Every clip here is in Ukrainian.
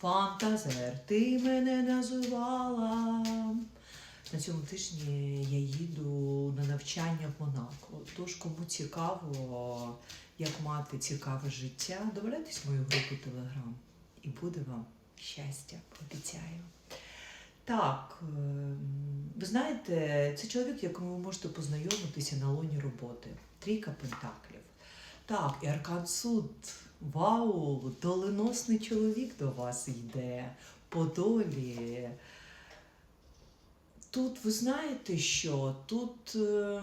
Фантазер, ти мене називала. На цьому тижні я їду на навчання в Монако. Тож, кому цікаво, як мати цікаве життя, добирайтесь в мою групу Телеграм. І буде вам щастя, обіцяю. Так, ем, ви знаєте, це чоловік, якому ви можете познайомитися на лоні роботи. Трійка пентаклів. Так, і Аркан Суд. Вау! Доленосний чоловік до вас йде по долі. Тут ви знаєте що? Тут. а,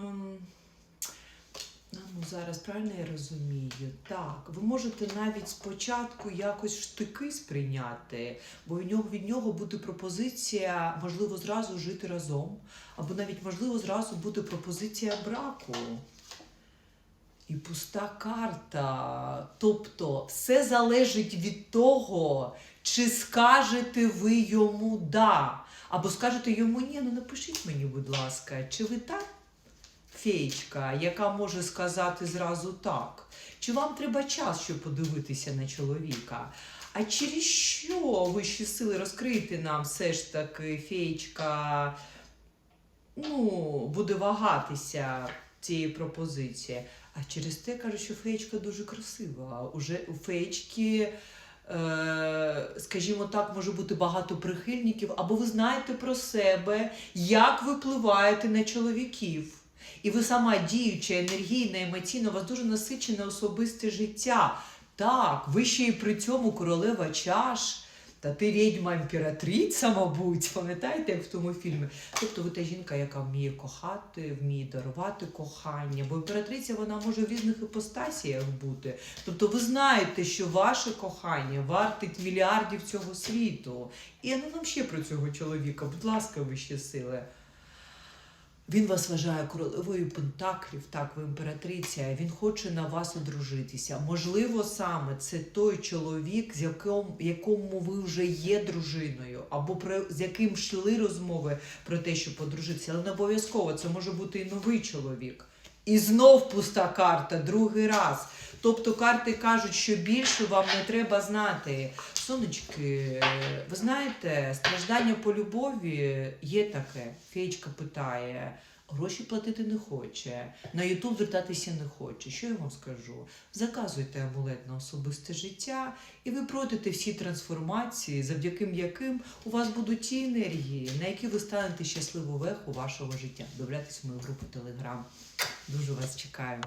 Ну, зараз правильно я розумію. Так, ви можете навіть спочатку якось штики сприйняти, бо від нього, від нього буде пропозиція, можливо, зразу жити разом, або навіть, можливо, зразу буде пропозиція браку. Пуста карта. Тобто, все залежить від того, чи скажете ви йому да, або скажете йому ні, ну напишіть мені, будь ласка, чи ви та феєчка, яка може сказати зразу так? Чи вам треба час, щоб подивитися на чоловіка? А через що вищі сили розкрити нам все ж таки феєчка ну, буде вагатися цієї пропозиції? А через те кажуть, що феєчка дуже красива. Уже у феєчки, е, скажімо так, може бути багато прихильників, або ви знаєте про себе, як ви впливаєте на чоловіків. І ви сама діюча, енергійна, емоційна, у вас дуже насичене особисте життя. Так, ви ще й при цьому королева чаш. Та ти відьма імператриця, мабуть, пам'ятаєте, як в тому фільмі? Тобто ви та жінка, яка вміє кохати, вміє дарувати кохання, бо імператриця вона може в різних іпостасіях бути. Тобто ви знаєте, що ваше кохання вартить мільярдів цього світу. І я не вам ще про цього чоловіка, будь ласка, вище сили. Він вас вважає королевою пентаклів, так, ви імператриця, він хоче на вас одружитися. Можливо, саме це той чоловік, з яким, якому ви вже є дружиною, або про, з яким йшли розмови про те, щоб одружитися. Але не обов'язково це може бути і новий чоловік. І знов пуста карта, другий раз. Тобто карти кажуть, що більше вам не треба знати. Сонечки, ви знаєте, страждання по любові є таке. Феєчка питає. Гроші платити не хоче, на Ютуб звертатися не хоче. Що я вам скажу? Заказуйте амулет на особисте життя, і ви пройдете всі трансформації, завдяки яким у вас будуть ті енергії, на які ви станете щасливу веху вашого життя. Добрайтесь в мою групу Телеграм. Дуже вас чекаю.